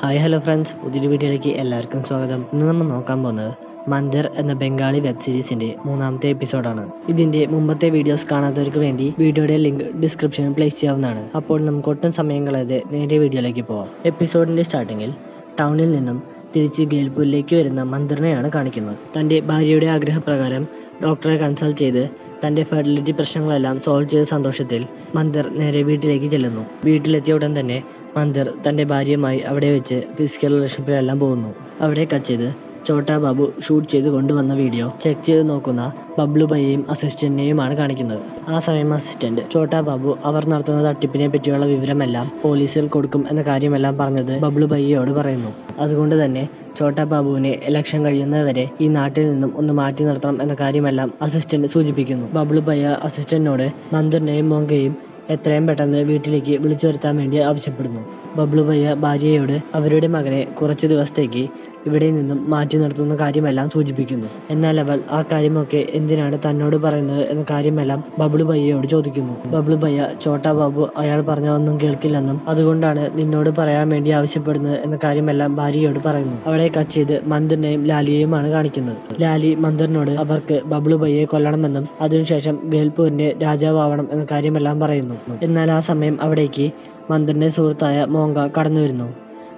Hi hello friends പുതിയൊരു വീഡിയോയിലേക്ക് എല്ലാവർക്കും സ്വാഗതം. ഇന്ന് നമ്മൾ നോക്കാൻ പോകുന്നത് മന്ദർ എന്ന ബംഗാളി വെബ് സീരീസിന്റെ മൂന്നാമത്തെ എപ്പിസോഡാണ് ഇതിന്റെ മുമ്പത്തെ വീഡിയോസ് കാണാത്തവർക്ക് വേണ്ടി വീഡിയോയുടെ ലിങ്ക് ഡിസ്ക്രിപ്ഷനിൽ പ്ലേസ് ചെയ്യാവുന്നതാണ്. അപ്പോൾ നമുക്ക് ഒട്ടും സമയം കളയാതെ നേരെ വീഡിയോയിലേക്ക് പോവാം. എപ്പിസോഡിന്റെ സ്റ്റാർട്ടിങ്ങിൽ ടൗണിൽ നിന്നും തിരിച്ച് ഗേൽപൂരിലേക്ക് വരുന്ന മന്ദിറിനെയാണ് കാണിക്കുന്നത്. തന്റെ ഭാര്യയുടെ ആഗ്രഹപ്രകാരം ഡോക്ടറെ കൺസൾട്ട് ചെയ്ത് തന്റെ ഫെർട്ടിലിറ്റി പ്രശ്നങ്ങളെല്ലാം സോൾവ് ചെയ്ത സന്തോഷത്തിൽ മന്ദർ നേരെ വീട്ടിലേക്ക് ചെല്ലുന്നു. വീട്ടിലെത്തിയ ഉടൻ തന്നെ മന്ദിർ തന്റെ ഭാര്യയുമായി അവിടെ വെച്ച് ഫിസിക്കൽ റിലേഷൻഷിപ്പിലെല്ലാം പോകുന്നു. അവിടെ കച്ച് ചെയ്ത് ചോട്ടാ ബാബു ഷൂട്ട് ചെയ്ത് കൊണ്ടുവന്ന വീഡിയോ ചെക്ക് ചെയ്ത് നോക്കുന്ന ബബ്ലു ബയ്യയും അസിസ്റ്റന്റിനെയുമാണ് കാണിക്കുന്നത്. ആ സമയം അസിസ്റ്റന്റ് ചോട്ടാ ബാബു അവർ നടത്തുന്ന തട്ടിപ്പിനെ പറ്റിയുള്ള വിവരമെല്ലാം പോലീസിൽ കൊടുക്കും എന്ന കാര്യമെല്ലാം പറഞ്ഞത് ബബ്ലു ബയ്യയോട് പറയുന്നു. അതുകൊണ്ട് തന്നെ ചോട്ടാ ബാബുവിനെ ഇലക്ഷൻ കഴിയുന്നവരെ ഈ നാട്ടിൽ നിന്നും ഒന്ന് മാറ്റി നിർത്തണം എന്ന കാര്യമെല്ലാം അസിസ്റ്റന്റ് സൂചിപ്പിക്കുന്നു. ബബ്ലു ബയ്യ അസിസ്റ്റന്റിനോട് മന്ദിറിനെയും മോങ്കയെയും എത്രയും പെട്ടെന്ന് വീട്ടിലേക്ക് വിളിച്ചു വരുത്താൻ വേണ്ടി ആവശ്യപ്പെടുന്നു. ബബ്ലു ഭയ്യ ഭാര്യയോട് അവരുടെ മകനെ കുറച്ച് ദിവസത്തേക്ക് ഇവിടെ നിന്നും മാറ്റി നിർത്തുന്ന കാര്യമെല്ലാം സൂചിപ്പിക്കുന്നു. എന്നാൽ അവൾ ആ കാര്യമൊക്കെ എന്തിനാണ് തന്നോട് പറയുന്നത് എന്ന കാര്യമെല്ലാം ബബ്ലു ഭയ്യയോട് ചോദിക്കുന്നു. ബബ്ലു ഭയ്യ ചോട്ടാ ബാബു അയാൾ പറഞ്ഞതൊന്നും കേൾക്കില്ലെന്നും അതുകൊണ്ടാണ് നിന്നോട് പറയാൻ വേണ്ടി ആവശ്യപ്പെടുന്നത് എന്ന കാര്യമെല്ലാം ഭാര്യയോട് പറയുന്നു. അവിടെ കട്ട് ചെയ്ത് മന്ദിറിനെയും ലാലിയെയുമാണ് കാണിക്കുന്നത്. ലാലി മന്ദിറിനോട് അവർക്ക് ബബ്ലു ഭയ്യയെ കൊല്ലണമെന്നും അതിനുശേഷം ഗേൽപൂരിന്റെ രാജാവാവണം എന്ന കാര്യമെല്ലാം പറയുന്നു. എന്നാൽ ആ സമയം അവിടേക്ക് മന്ദിറിന്റെ സുഹൃത്തായ കടന്നു വരുന്നു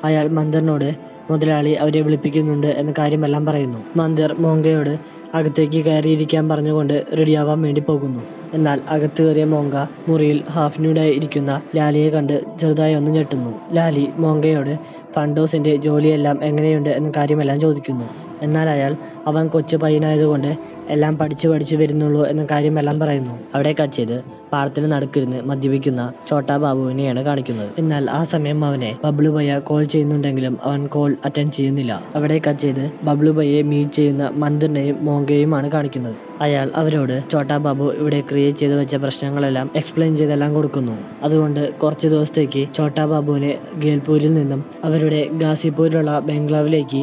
അയാൾ മന്ദിറിനോട് മുതലാളി അവരെ വിളിപ്പിക്കുന്നുണ്ട് എന്ന കാര്യമെല്ലാം പറയുന്നു. മന്ദിർ മോങ്കയോട് അകത്തേക്ക് കയറിയിരിക്കാൻ പറഞ്ഞുകൊണ്ട് റെഡിയാവാൻ വേണ്ടി പോകുന്നു. എന്നാൽ അകത്ത് കയറിയ മോങ്ക മുറിയിൽ ഹാഫ് ന്യൂഡായി ഇരിക്കുന്ന ലാലിയെ കണ്ട് ചെറുതായി ഒന്ന് ഞെട്ടുന്നു. ലാലി മോങ്കയോട് ഫണ്ടോസിന്റെ ജോലിയെല്ലാം എങ്ങനെയുണ്ട് എന്ന കാര്യമെല്ലാം ചോദിക്കുന്നു. എന്നാൽ അയാൾ അവൻ കൊച്ചു പയ്യനായതുകൊണ്ട് എല്ലാം പഠിച്ചു പഠിച്ചു വരുന്നുള്ളൂ എന്ന കാര്യമെല്ലാം പറയുന്നു. അവിടെ കട്ട് ചെയ്ത് പാടത്തിന് നടുക്കിരുന്ന് മദ്യപിക്കുന്ന ഛോട്ടാ ബാബുവിനെയാണ് കാണിക്കുന്നത്. എന്നാൽ ആ സമയം അവനെ ബബ്ലു ഭയ്യ കോൾ ചെയ്യുന്നുണ്ടെങ്കിലും അവൻ കോൾ അറ്റൻഡ് ചെയ്യുന്നില്ല. അവിടെ കട്ട് ചെയ്ത് ബബ്ലു ഭയ്യെ മീറ്റ് ചെയ്യുന്ന മന്ദിറിനെയും മോങ്കയുമാണ് കാണിക്കുന്നത്. അയാൾ അവരോട് ചോട്ടാ ബാബു ഇവിടെ ക്രിയേറ്റ് ചെയ്ത് വെച്ച പ്രശ്നങ്ങളെല്ലാം എക്സ്പ്ലെയിൻ ചെയ്തെല്ലാം കൊടുക്കുന്നു. അതുകൊണ്ട് കുറച്ച് ദിവസത്തേക്ക് ചോട്ടാ ബാബുവിനെ ഗേൽപൂരിൽ നിന്നും അവരുടെ ഗാസിപൂരിലുള്ള ബംഗ്ലാവിലേക്ക്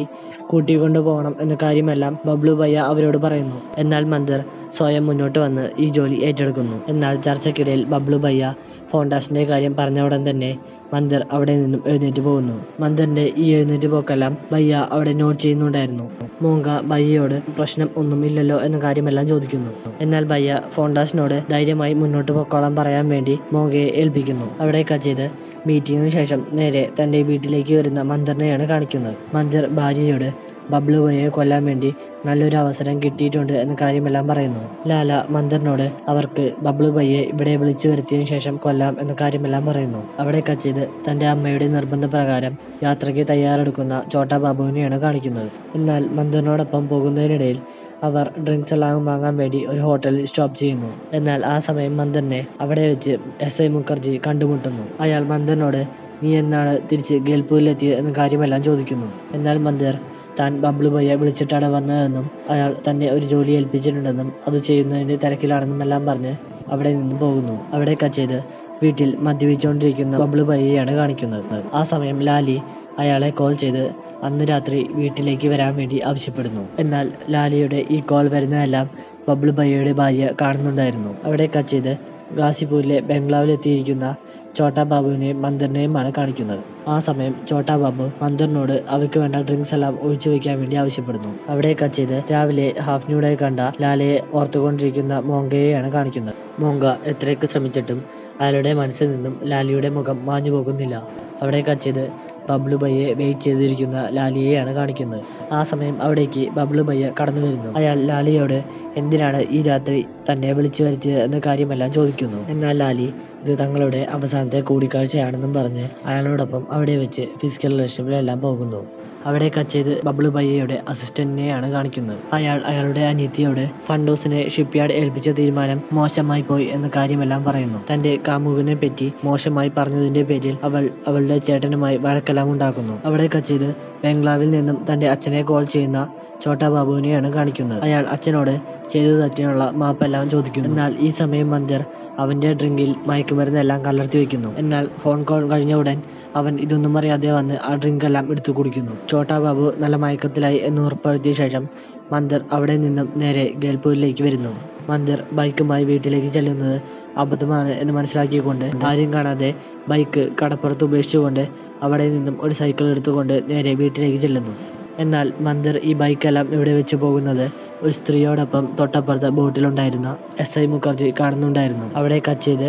കൂട്ടിക്കൊണ്ടു പോകണം എന്ന കാര്യമെല്ലാം ബബ്ലു ഭയ്യ അവരോട് പറയുന്നു. എന്നാൽ മന്ദിർ സ്വയം മുന്നോട്ട് വന്ന് ഈ ജോലി ഏറ്റെടുക്കുന്നു. എന്നാൽ ചർച്ചയ്ക്കിടയിൽ ബബ്ലു ഭയ്യ ഫോണ്ടാസിന്റെ കാര്യം പറഞ്ഞ ഉടൻ തന്നെ മന്ദർ അവിടെ നിന്നും എഴുന്നേറ്റ് പോകുന്നു. മന്ദറിന്റെ ഈ എഴുന്നേറ്റ് പോക്കെല്ലാം ഭയ്യ അവിടെ നോട്ട് ചെയ്യുന്നുണ്ടായിരുന്നു. മോങ്ക ഭയ്യയോട് പ്രശ്നം ഒന്നും ഇല്ലല്ലോ എന്ന കാര്യമെല്ലാം ചോദിക്കുന്നു. എന്നാൽ ഭയ്യ ഫോണ്ടാസിനോട് ധൈര്യമായി മുന്നോട്ട് പൊക്കോളാൻ പറയാൻ വേണ്ടി മോങ്കയെ ഏൽപ്പിക്കുന്നു. അവിടെ ചെയ്ത് മീറ്റിംഗിന് ശേഷം നേരെ തന്റെ വീട്ടിലേക്ക് വരുന്ന മന്ദറിനെയാണ് കാണിക്കുന്നത്. മന്ദർ ഭാര്യയോട് ബബ്ലു ബോയെ കൊല്ലാൻ വേണ്ടി നല്ലൊരു അവസരം കിട്ടിയിട്ടുണ്ട് എന്ന കാര്യമെല്ലാം പറയുന്നു. ലാല മന്ദറിനോട് അവർക്ക് ബബ്ലു ഭയ്യെ ഇവിടെ വിളിച്ചു വരുത്തിയതിനു ശേഷം കൊല്ലാം എന്ന കാര്യമെല്ലാം പറയുന്നു. അവിടെ കച്ചിത് തന്റെ അമ്മയുടെ നിർബന്ധപ്രകാരം യാത്രയ്ക്ക് തയ്യാറെടുക്കുന്ന ചോട്ടാ ബാബുവിനെയാണ് കാണിക്കുന്നത്. എന്നാൽ മന്ദറിനോടൊപ്പം പോകുന്നതിനിടയിൽ അവർ ഡ്രിങ്ക്സ് എല്ലാം വാങ്ങാൻ വേണ്ടി ഒരു ഹോട്ടലിൽ സ്റ്റോപ്പ് ചെയ്യുന്നു. എന്നാൽ ആ സമയം മന്ദറിനെ അവിടെ വെച്ച് എസ് ഐ മുഖർജി കണ്ടുമുട്ടുന്നു. അയാൾ മന്ദറിനോട് നീ എന്നാണ് തിരിച്ച് ഗേൽപൂരിലെത്തിയത്? എന്ന കാര്യമെല്ലാം ചോദിക്കുന്നു. എന്നാൽ മന്ദിർ താൻ ബബ്ലു ബോയിയെ വിളിച്ചിട്ടാണ് വന്നതെന്നും അയാൾ തന്നെ ഒരു ജോലി ഏൽപ്പിച്ചിട്ടുണ്ടെന്നും അത് ചെയ്യുന്നതിന്റെ തിരക്കിലാണെന്നും എല്ലാം പറഞ്ഞ് അവിടെ നിന്ന് പോകുന്നു. അവിടെ ചെയ്ത് വീട്ടിൽ മദ്യപിച്ചുകൊണ്ടിരിക്കുന്ന ബബ്ലു ഭയ്യയാണ് കാണിക്കുന്നത്. ആ സമയം ലാലി അയാളെ കോൾ ചെയ്ത് അന്ന് രാത്രി വീട്ടിലേക്ക് വരാൻ വേണ്ടി ആവശ്യപ്പെടുന്നു. എന്നാൽ ലാലിയുടെ ഈ കോൾ വരുന്നതെല്ലാം ബബ്ലു ബയ്യയുടെ ഭാര്യ കാണുന്നുണ്ടായിരുന്നു. അവിടെ ചെയ്ത് ഗാസിപൂരിലെ ബംഗ്ലാവിലെത്തിയിരിക്കുന്ന ചോട്ടാ ബാബുവിനെയും മന്ദിറിനെയുമാണ് കാണിക്കുന്നത്. ആ സമയം ചോട്ടാ ബാബു മന്ദിറിനോട് അവയ്ക്ക് വേണ്ട ഡ്രിങ്ക്സ് എല്ലാം ഒഴിച്ചു വെക്കാൻ വേണ്ടി ആവശ്യപ്പെടുന്നു. അവിടെ ചെയ്ത് രാവിലെ ഹാഫ് ന്യൂഡായി കണ്ട ലാലയെ ഓർത്തുകൊണ്ടിരിക്കുന്ന മോങ്കയെയാണ് കാണിക്കുന്നത്. മോങ്ക എത്രയൊക്കെ ശ്രമിച്ചിട്ടും അയാളുടെ മനസ്സിൽ നിന്നും ലാലിയുടെ മുഖം മാഞ്ഞു പോകുന്നില്ല. അവിടെ ചെയ്ത് ബബ്ലു ബയ്യെ വെയിറ്റ് ചെയ്തിരിക്കുന്ന ലാലിയെയാണ് കാണിക്കുന്നത്. ആ സമയം അവിടേക്ക് ബബ്ലു ബയ്യ കടന്നു വരുന്നു. അയാൾ ലാലിയോട് എന്തിനാണ് ഈ രാത്രി തന്നെ വിളിച്ചു വരുത്തിയത്? എന്ന കാര്യമെല്ലാം ചോദിക്കുന്നു. എന്നാൽ ലാലി ഇത് തങ്ങളുടെ അവസാനത്തെ കൂടിക്കാഴ്ചയാണെന്നും പറഞ്ഞ് അയാളോടൊപ്പം അവിടെ വെച്ച് ഫിസിക്കൽ റിലേഷൻഷിപ്പിലെല്ലാം പോകുന്നു. അവിടെ കച്ചേത് ബബ്ലു ബയ്യയുടെ അസിസ്റ്റന്റിനെയാണ് കാണിക്കുന്നത്. അയാൾ അയാളുടെ അനിയത്തിയോട് ഫണ്ടോസിനെ ഷിപ്പ്യാർഡ് ഏൽപ്പിച്ച തീരുമാനം മോശമായി പോയി എന്ന കാര്യമെല്ലാം പറയുന്നു. തന്റെ കാമുകനെ പറ്റി മോശമായി പറഞ്ഞതിന്റെ പേരിൽ അവൾ അവളുടെ ചേട്ടനുമായി വഴക്കെല്ലാം ഉണ്ടാക്കുന്നു. അവിടെ കച്ചേത് ബംഗ്ലാവിൽ നിന്നും തന്റെ അച്ഛനെ കോൾ ചെയ്യുന്ന ചോട്ടാ ബാബുവിനെയാണ് കാണിക്കുന്നത്. അയാൾ അച്ഛനോട് ചെയ്തു തെറ്റിനുള്ള മാപ്പെല്ലാം ചോദിക്കുന്നു. എന്നാൽ ഈ സമയം മന്ദിർ അവന്റെ ഡ്രിങ്കിൽ മയക്കുമരുന്നെല്ലാം കലർത്തി വെക്കുന്നു എന്നാൽ ഫോൺ കോൾ കഴിഞ്ഞ ഉടൻ അവൻ ഇതൊന്നും അറിയാതെ വന്ന് ആ ഡ്രിങ്ക് എല്ലാം എടുത്തു കുടിക്കുന്നു. ചോട്ടാ ബാബു നല്ല മയക്കത്തിലായി എന്ന് ഉറപ്പുവരുത്തിയ ശേഷം മന്ദർ അവിടെ നിന്നും നേരെ ഗേൽപൂരിലേക്ക് വരുന്നു. മന്ദർ ബൈക്കുമായി വീട്ടിലേക്ക് ചെല്ലുന്നത് അബദ്ധമാണ് എന്ന് മനസ്സിലാക്കിക്കൊണ്ട് ആരും കാണാതെ ബൈക്ക് കടപ്പുറത്ത് ഉപേക്ഷിച്ചുകൊണ്ട് അവിടെ നിന്നും ഒരു സൈക്കിൾ എടുത്തുകൊണ്ട് നേരെ വീട്ടിലേക്ക് ചെല്ലുന്നു. എന്നാൽ മന്ദിർ ഈ ബൈക്കെല്ലാം ഇവിടെ വെച്ച് പോകുന്നത്? ഒരു സ്ത്രീയോടൊപ്പം തൊട്ടപ്പുറത്തെ ബോട്ടിലുണ്ടായിരുന്ന എസ് ഐ മുഖർജി കാണുന്നുണ്ടായിരുന്നു. അവിടെ കട്ട് ചെയ്ത്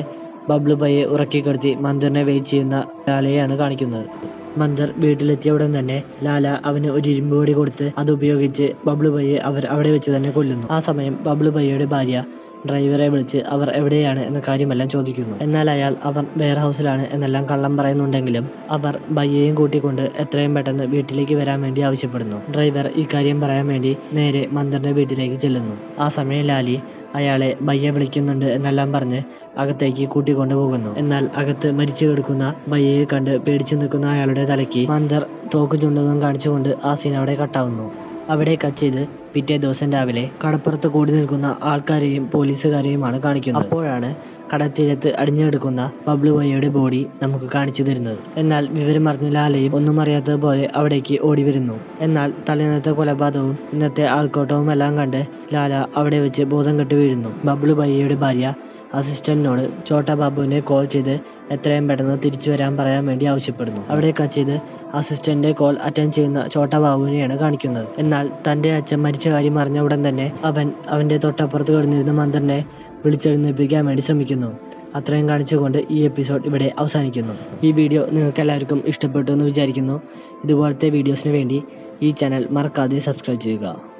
ഉറക്കി ഉറക്കിക്കിടത്തി മന്ദിറിനെ വെയിറ്റ് ചെയ്യുന്ന ലാലയെയാണ് കാണിക്കുന്നത്. മന്ദർ വീട്ടിലെത്തിയ ഉടൻ തന്നെ ലാല അവന് ഒരു ഇരുമ്പ് വടി കൊടുത്ത് അത് ഉപയോഗിച്ച് ബബ്ലു പയ്യെ അവർ അവിടെ വെച്ച് തന്നെ കൊല്ലുന്നു. ആ സമയം ബബ്ലു പയ്യയുടെ ഭാര്യ ഡ്രൈവറെ വിളിച്ച് അവർ എവിടെയാണ് എന്ന കാര്യമെല്ലാം ചോദിക്കുന്നു. എന്നാൽ അയാൾ അവർ വെയർ ഹൗസിലാണ് എന്നെല്ലാം കള്ളം പറയുന്നുണ്ടെങ്കിലും അവർ ബയ്യയും കൂട്ടിക്കൊണ്ട് എത്രയും പെട്ടെന്ന് വീട്ടിലേക്ക് വരാൻ വേണ്ടി ആവശ്യപ്പെടുന്നു. ഡ്രൈവർ ഈ കാര്യം പറയാൻ വേണ്ടി നേരെ മന്ദറിന്റെ വീട്ടിലേക്ക് ചെല്ലുന്നു. ആ സമയം ലാലി അയാളെ ബയ്യ വിളിക്കുന്നുണ്ട് എന്നെല്ലാം പറഞ്ഞ് അകത്തേക്ക് കൂട്ടിക്കൊണ്ടു പോകുന്നു. എന്നാൽ അകത്ത് മരിച്ചു കിടക്കുന്ന ബയ്യയെ കണ്ട് പേടിച്ചു നിൽക്കുന്ന അയാളുടെ തലയ്ക്ക് മന്ദർ തോക്ക് ചുണ്ടെന്നും കാണിച്ചുകൊണ്ട് ആ സീൻ അവിടെ കട്ടാവുന്നു. അവിടെ കട്ട് ചെയ്ത് പിറ്റേ ദിവസം രാവിലെ കടപ്പുറത്ത് കൂടി നിൽക്കുന്ന ആൾക്കാരെയും പോലീസുകാരെയുമാണ് കാണിക്കുന്നത്. അപ്പോഴാണ് കടത്തീരത്ത് അടിഞ്ഞെടുക്കുന്ന ബബ്ലു ബയ്യയുടെ ബോഡി നമുക്ക് കാണിച്ചു തരുന്നത്. എന്നാൽ വിവരം അറിഞ്ഞ ലാലയും ഒന്നും അറിയാത്തതുപോലെ അവിടേക്ക് ഓടി വരുന്നു. എന്നാൽ തലേന്നത്തെ കൊലപാതകവും ഇന്നത്തെ ആൾക്കൂട്ടവും എല്ലാം കണ്ട് ലാല അവിടെ വെച്ച് ബോധം കെട്ട് വീഴുന്നു. ബബ്ലു ബയ്യയുടെ ഭാര്യ അസിസ്റ്റന്റിനോട് ചോട്ടാ ബാബുവിനെ കോൾ ചെയ്ത് എത്രയും പെട്ടെന്ന് തിരിച്ചു വരാൻ പറയാൻ വേണ്ടി ആവശ്യപ്പെടുന്നു. അവിടെ കട്ട് ചെയ്ത് കോൾ അറ്റൻഡ് ചെയ്യുന്ന ചോട്ടാ ബാബുവിനെയാണ് കാണിക്കുന്നത്. എന്നാൽ തന്റെ അച്ഛൻ മരിച്ച കാര്യം അറിഞ്ഞ ഉടൻ തന്നെ അവൻ അവന്റെ തൊട്ടപ്പുറത്ത് കിടന്നിരുന്ന മന്ദറിനെ വിളിച്ചെഴുന്നേൽപ്പിക്കാൻ വേണ്ടി ശ്രമിക്കുന്നു. അത്രയും കാണിച്ചുകൊണ്ട് ഈ എപ്പിസോഡ് ഇവിടെ അവസാനിക്കുന്നു. ഈ വീഡിയോ നിങ്ങൾക്ക് എല്ലാവർക്കും ഇഷ്ടപ്പെട്ടു എന്ന് വിചാരിക്കുന്നു. ഇതുപോലത്തെ വീഡിയോസിന് വേണ്ടി ഈ ചാനൽ മറക്കാതെ സബ്സ്ക്രൈബ് ചെയ്യുക.